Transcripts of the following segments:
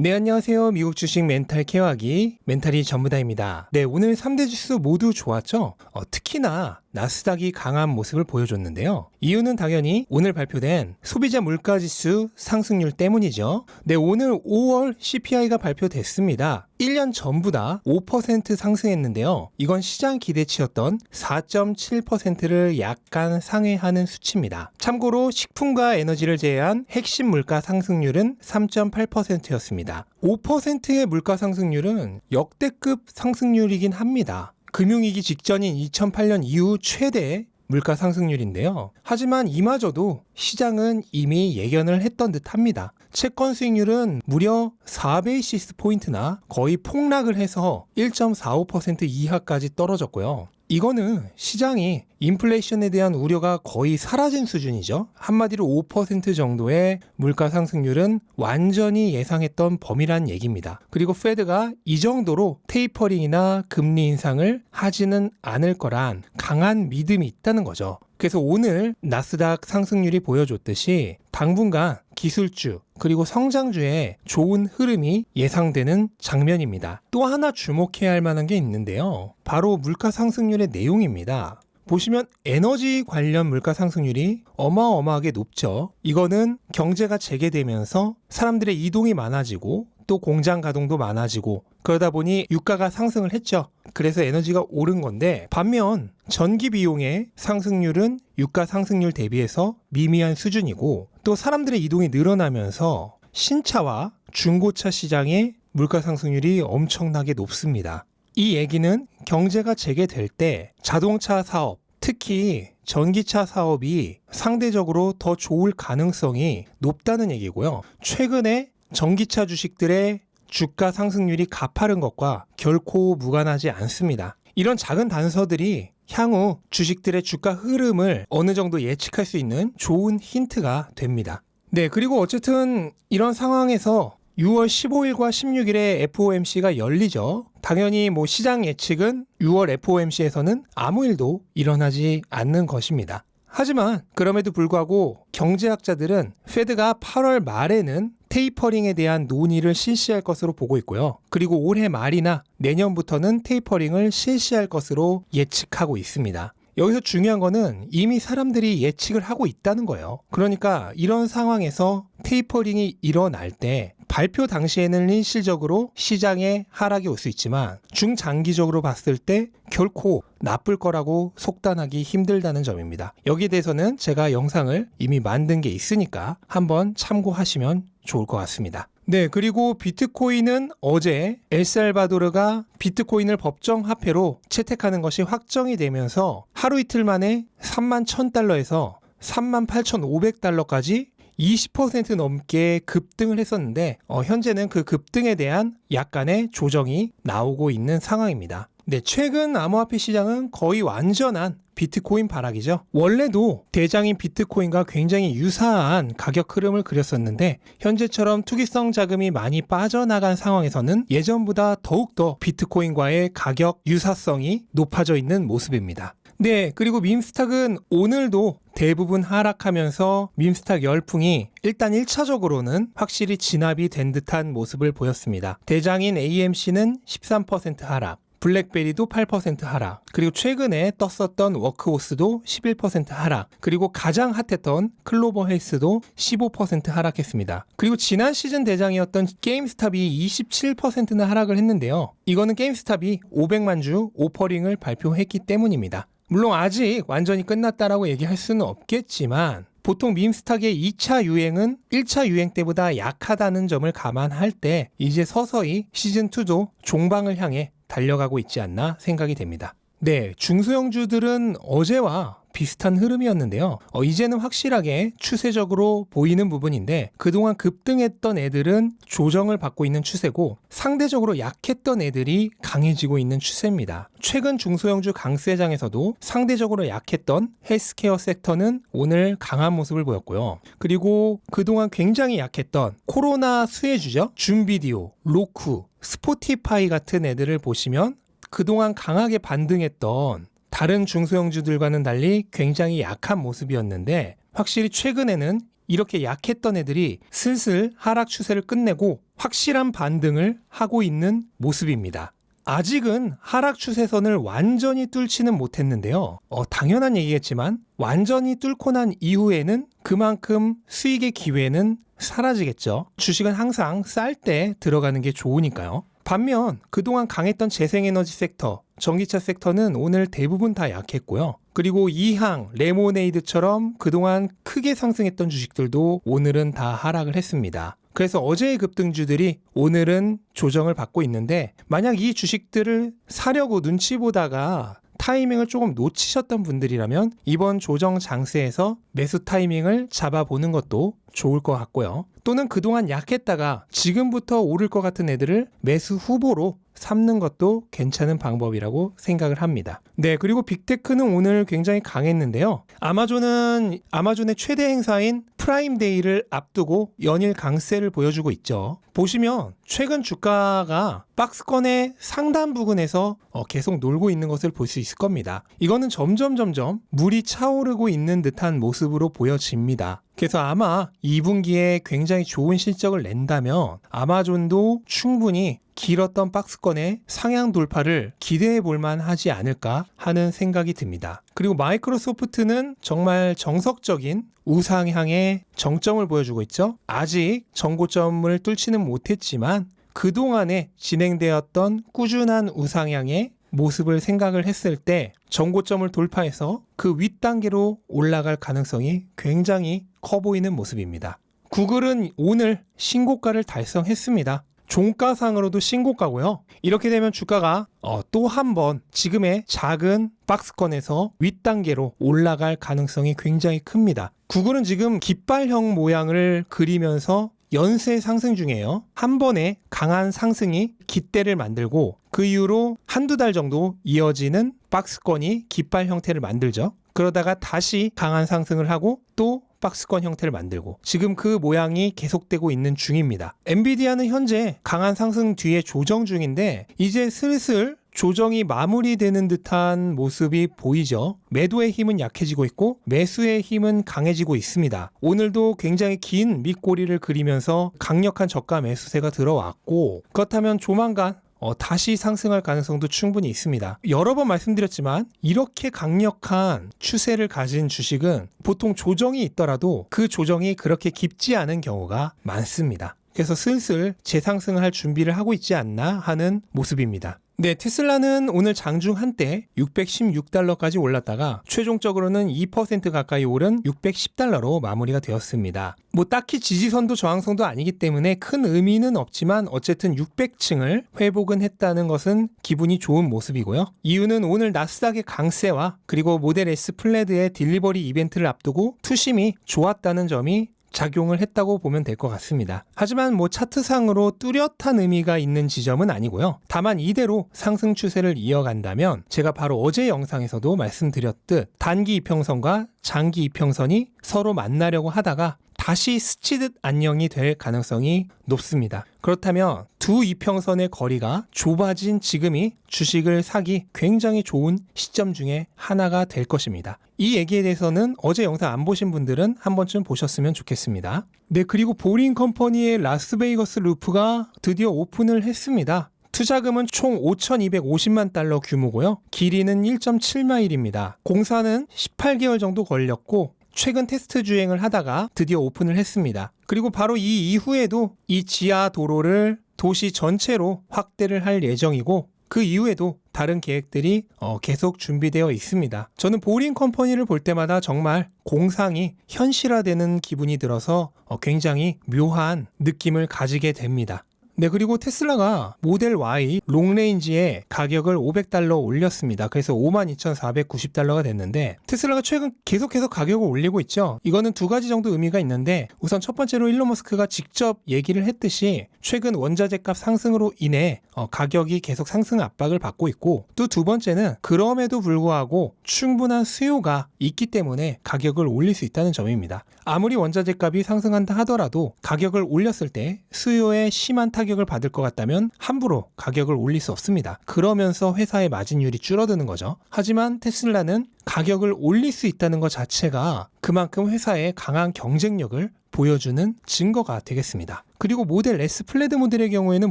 네, 안녕하세요. 미국 주식 멘탈 케어하기 멘탈이 전부다입니다. 네, 오늘 3대 지수 모두 좋았죠? 어, 특히나 나스닥이 강한 모습을 보여줬는데요. 이유는 당연히 오늘 발표된 소비자 물가지수 상승률 때문이죠. 네, 오늘 5월 CPI가 발표됐습니다. 1년 전보다 5% 상승했는데요. 이건 시장 기대치였던 4.7%를 약간 상회하는 수치입니다. 참고로 식품과 에너지를 제외한 핵심 물가 상승률은 3.8%였습니다. 5%의 물가 상승률은 역대급 상승률이긴 합니다. 금융위기 직전인 2008년 이후 최대 물가 상승률인데요. 하지만 이마저도 시장은 이미 예견을 했던 듯 합니다. 채권 수익률은 무려 4베이시스 포인트나 거의 폭락을 해서 1.45% 이하까지 떨어졌고요. 이거는 시장이 인플레이션에 대한 우려가 거의 사라진 수준이죠. 한마디로 5% 정도의 물가 상승률은 완전히 예상했던 범위란 얘기입니다. 그리고 페드가 이 정도로 테이퍼링이나 금리 인상을 하지는 않을 거란 강한 믿음이 있다는 거죠. 그래서 오늘 나스닥 상승률이 보여줬듯이 당분간 기술주 그리고 성장주의 좋은 흐름이 예상되는 장면입니다. 또 하나 주목해야 할 만한 게 있는데요. 바로 물가 상승률의 내용입니다. 보시면 에너지 관련 물가 상승률이 어마어마하게 높죠. 이거는 경제가 재개되면서 사람들의 이동이 많아지고 또 공장 가동도 많아지고 그러다 보니 유가가 상승을 했죠. 그래서 에너지가 오른 건데 반면 전기 비용의 상승률은 유가 상승률 대비해서 미미한 수준이고 또 사람들의 이동이 늘어나면서 신차와 중고차 시장의 물가 상승률이 엄청나게 높습니다. 이 얘기는 경제가 재개될 때 자동차 사업, 특히 전기차 사업이 상대적으로 더 좋을 가능성이 높다는 얘기고요. 최근에 전기차 주식들의 주가 상승률이 가파른 것과 결코 무관하지 않습니다. 이런 작은 단서들이 향후 주식들의 주가 흐름을 어느 정도 예측할 수 있는 좋은 힌트가 됩니다. 네, 그리고 어쨌든 이런 상황에서 6월 15일과 16일에 FOMC가 열리죠. 당연히 뭐 시장 예측은 6월 FOMC에서는 아무 일도 일어나지 않는 것입니다. 하지만 그럼에도 불구하고 경제학자들은 페드가 8월 말에는 테이퍼링에 대한 논의를 실시할 것으로 보고 있고요. 그리고 올해 말이나 내년부터는 테이퍼링을 실시할 것으로 예측하고 있습니다. 여기서 중요한 거는 이미 사람들이 예측을 하고 있다는 거예요. 그러니까 이런 상황에서 테이퍼링이 일어날 때 발표 당시에는 일시적으로 시장에 하락이 올 수 있지만 중장기적으로 봤을 때 결코 나쁠 거라고 속단하기 힘들다는 점입니다. 여기에 대해서는 제가 영상을 이미 만든 게 있으니까 한번 참고하시면 좋을 것 같습니다. 네, 그리고 비트코인은 어제 엘살바도르가 비트코인을 법정 화폐로 채택하는 것이 확정이 되면서 하루 이틀 만에 3만 1000달러에서 3만 8,500달러까지 20% 넘게 급등을 했었는데 어, 현재는 그 급등에 대한 약간의 조정이 나오고 있는 상황입니다. 네, 최근 암호화폐 시장은 거의 완전한 비트코인 바락이죠. 원래도 대장인 비트코인과 굉장히 유사한 가격 흐름을 그렸었는데 현재처럼 투기성 자금이 많이 빠져나간 상황에서는 예전보다 더욱더 비트코인과의 가격 유사성이 높아져 있는 모습입니다. 네, 그리고 밈스탁은 오늘도 대부분 하락하면서 밈스탁 열풍이 일단 1차적으로는 확실히 진압이 된 듯한 모습을 보였습니다. 대장인 AMC는 13% 하락, 블랙베리도 8% 하락, 그리고 최근에 떴었던 워크호스도 11% 하락, 그리고 가장 핫했던 클로버 헬스도 15% 하락했습니다. 그리고 지난 시즌 대장이었던 게임스탑이 27%나 하락을 했는데요. 이거는 게임스탑이 500만 주 오퍼링을 발표했기 때문입니다. 물론 아직 완전히 끝났다라고 얘기할 수는 없겠지만 보통 밈스탁의 2차 유행은 1차 유행 때보다 약하다는 점을 감안할 때 이제 서서히 시즌2도 종방을 향해 달려가고 있지 않나 생각이 됩니다. 네, 중소형주들은 어제와 비슷한 흐름이었는데요. 어, 이제는 확실하게 추세적으로 보이는 부분인데 그동안 급등했던 애들은 조정을 받고 있는 추세고 상대적으로 약했던 애들이 강해지고 있는 추세입니다. 최근 중소형주 강세장에서도 상대적으로 약했던 헬스케어 섹터는 오늘 강한 모습을 보였고요. 그리고 그동안 굉장히 약했던 코로나 수혜주죠. 줌비디오, 로쿠, 스포티파이 같은 애들을 보시면 그동안 강하게 반등했던 다른 중소형주들과는 달리 굉장히 약한 모습이었는데 확실히 최근에는 이렇게 약했던 애들이 슬슬 하락 추세를 끝내고 확실한 반등을 하고 있는 모습입니다. 아직은 하락 추세선을 완전히 뚫지는 못했는데요. 어, 당연한 얘기겠지만 완전히 뚫고 난 이후에는 그만큼 수익의 기회는 사라지겠죠. 주식은 항상 쌀 때 들어가는 게 좋으니까요. 반면 그동안 강했던 재생에너지 섹터, 전기차 섹터는 오늘 대부분 다 약했고요. 그리고 이항, 레모네이드처럼 그동안 크게 상승했던 주식들도 오늘은 다 하락을 했습니다. 그래서 어제의 급등주들이 오늘은 조정을 받고 있는데 만약 이 주식들을 사려고 눈치 보다가 타이밍을 조금 놓치셨던 분들이라면 이번 조정 장세에서 매수 타이밍을 잡아보는 것도 좋을 것 같고요. 또는 그동안 약했다가 지금부터 오를 것 같은 애들을 매수 후보로 삼는 것도 괜찮은 방법이라고 생각을 합니다. 네, 그리고 빅테크는 오늘 굉장히 강했는데요. 아마존은 아마존의 최대 행사인 프라임데이를 앞두고 연일 강세를 보여주고 있죠. 보시면 최근 주가가 박스권의 상단 부근에서 어, 계속 놀고 있는 것을 볼 수 있을 겁니다. 이거는 점점 점점 물이 차오르고 있는 듯한 모습으로 보여집니다. 그래서 아마 2분기에 굉장히 좋은 실적을 낸다면 아마존도 충분히 길었던 박스권의 상향 돌파를 기대해 볼 만 하지 않을까 하는 생각이 듭니다. 그리고 마이크로소프트는 정말 정석적인 우상향의 정점을 보여주고 있죠. 아직 정고점을 뚫지는 못했지만 그동안에 진행되었던 꾸준한 우상향의 모습을 생각을 했을 때 정고점을 돌파해서 그 윗단계로 올라갈 가능성이 굉장히 커 보이는 모습입니다. 구글은 오늘 신고가를 달성했습니다. 종가상으로도 신고가고요. 이렇게 되면 주가가 어, 또 한 번 지금의 작은 박스권에서 윗단계로 올라갈 가능성이 굉장히 큽니다. 구글은 지금 깃발형 모양을 그리면서 연쇄 상승 중이에요. 한 번에 강한 상승이 깃대를 만들고 그 이후로 한두 달 정도 이어지는 박스권이 깃발 형태를 만들죠. 그러다가 다시 강한 상승을 하고 또 박스권 형태를 만들고 지금 그 모양이 계속되고 있는 중입니다. 엔비디아는 현재 강한 상승 뒤에 조정 중인데 이제 슬슬 조정이 마무리되는 듯한 모습이 보이죠. 매도의 힘은 약해지고 있고 매수의 힘은 강해지고 있습니다. 오늘도 굉장히 긴 밑꼬리를 그리면서 강력한 저가 매수세가 들어왔고 그렇다면 조만간 어, 다시 상승할 가능성도 충분히 있습니다. 여러 번 말씀드렸지만 이렇게 강력한 추세를 가진 주식은 보통 조정이 있더라도 그 조정이 그렇게 깊지 않은 경우가 많습니다. 그래서 슬슬 재상승을 할 준비를 하고 있지 않나 하는 모습입니다. 네, 테슬라는 오늘 장중 한때 616달러까지 올랐다가 최종적으로는 2% 가까이 오른 610달러로 마무리가 되었습니다. 뭐 딱히 지지선도 저항선도 아니기 때문에 큰 의미는 없지만 어쨌든 600층을 회복은 했다는 것은 기분이 좋은 모습이고요. 이유는 오늘 나스닥의 강세와 그리고 모델 S 플레드의 딜리버리 이벤트를 앞두고 투심이 좋았다는 점이 작용을 했다고 보면 될 것 같습니다. 하지만 뭐 차트상으로 뚜렷한 의미가 있는 지점은 아니고요. 다만 이대로 상승 추세를 이어간다면 제가 바로 어제 영상에서도 말씀드렸듯 단기 이평선과 장기 이평선이 서로 만나려고 하다가 다시 스치듯 안녕이 될 가능성이 높습니다. 그렇다면 두 이평선의 거리가 좁아진 지금이 주식을 사기 굉장히 좋은 시점 중에 하나가 될 것입니다. 이 얘기에 대해서는 어제 영상 안 보신 분들은 한 번쯤 보셨으면 좋겠습니다. 네, 그리고 보링 컴퍼니의 라스베이거스 루프가 드디어 오픈을 했습니다. 투자금은 총 5,250만 달러 규모고요. 길이는 1.7마일입니다. 공사는 18개월 정도 걸렸고 최근 테스트 주행을 하다가 드디어 오픈을 했습니다. 그리고 바로 이 이후에도 이 지하 도로를 도시 전체로 확대를 할 예정이고 그 이후에도 다른 계획들이 어, 계속 준비되어 있습니다. 저는 보링 컴퍼니를 볼 때마다 정말 공상이 현실화되는 기분이 들어서 어, 굉장히 묘한 느낌을 가지게 됩니다. 네, 그리고 테슬라가 모델 Y 롱레인지의 가격을 500달러 올렸습니다. 그래서 52,490달러가 됐는데 테슬라가 최근 계속해서 가격을 올리고 있죠. 이거는 두 가지 정도 의미가 있는데 우선 첫 번째로 일론 머스크가 직접 얘기를 했듯이 최근 원자재 값 상승으로 인해 어, 가격이 계속 상승 압박을 받고 있고 또 두 번째는 그럼에도 불구하고 충분한 수요가 있기 때문에 가격을 올릴 수 있다는 점입니다. 아무리 원자재 값이 상승한다 하더라도 가격을 올렸을 때 수요에 심한 타격 타격을 받을 것 같다면 함부로 가격을 올릴 수 없습니다. 그러면서 회사의 마진율이 줄어드는 거죠. 하지만 테슬라는 가격을 올릴 수 있다는 것 자체가 그만큼 회사의 강한 경쟁력을 보여주는 증거가 되겠습니다. 그리고 모델 S 플레드 모델의 경우에는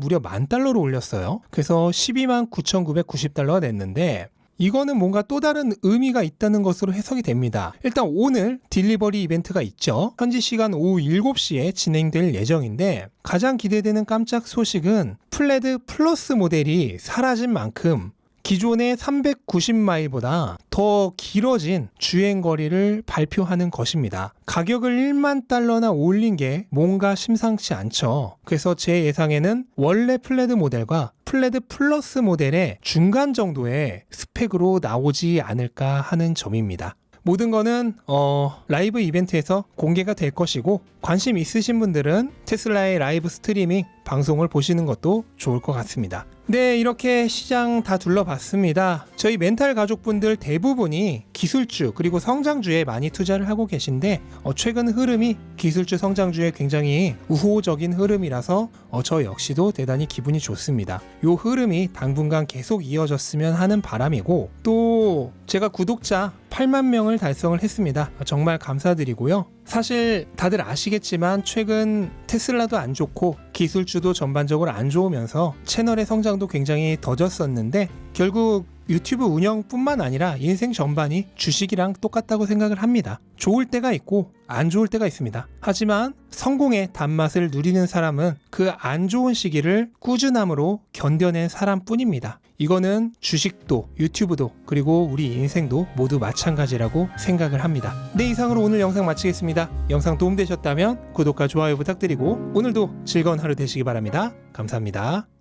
무려 만 달러로 올렸어요. 그래서 12만 9,990달러가 냈는데 이거는 뭔가 또 다른 의미가 있다는 것으로 해석이 됩니다. 일단 오늘 딜리버리 이벤트가 있죠. 현지 시간 오후 7시에 진행될 예정인데 가장 기대되는 깜짝 소식은 플레드 플러스 모델이 사라진 만큼 기존의 390마일보다 더 길어진 주행 거리를 발표하는 것입니다. 가격을 1만 달러나 올린 게 뭔가 심상치 않죠. 그래서 제 예상에는 원래 플레드 모델과 플레드 플러스 모델의 중간 정도의 스펙으로 나오지 않을까 하는 점입니다. 모든 거는 어, 라이브 이벤트에서 공개가 될 것이고 관심 있으신 분들은 테슬라의 라이브 스트리밍 방송을 보시는 것도 좋을 것 같습니다. 네, 이렇게 시장 다 둘러봤습니다. 저희 멘탈 가족분들 대부분이 기술주 그리고 성장주에 많이 투자를 하고 계신데 어, 최근 흐름이 기술주 성장주에 굉장히 우호적인 흐름이라서 어, 저 역시도 대단히 기분이 좋습니다. 요 흐름이 당분간 계속 이어졌으면 하는 바람이고 또 제가 구독자 8만 명을 달성을 했습니다. 정말 감사드리고요. 사실 다들 아시겠지만 최근 테슬라도 안 좋고 기술주도 전반적으로 안 좋으면서 채널의 성장도 굉장히 더뎠었는데 결국 유튜브 운영뿐만 아니라 인생 전반이 주식이랑 똑같다고 생각을 합니다. 좋을 때가 있고 안 좋을 때가 있습니다. 하지만 성공의 단맛을 누리는 사람은 그 안 좋은 시기를 꾸준함으로 견뎌낸 사람뿐입니다. 이거는 주식도 유튜브도 그리고 우리 인생도 모두 마찬가지라고 생각을 합니다. 네 이상으로 오늘 영상 마치겠습니다. 영상 도움되셨다면 구독과 좋아요 부탁드리고 오늘도 즐거운 하루 되시기 바랍니다. 감사합니다.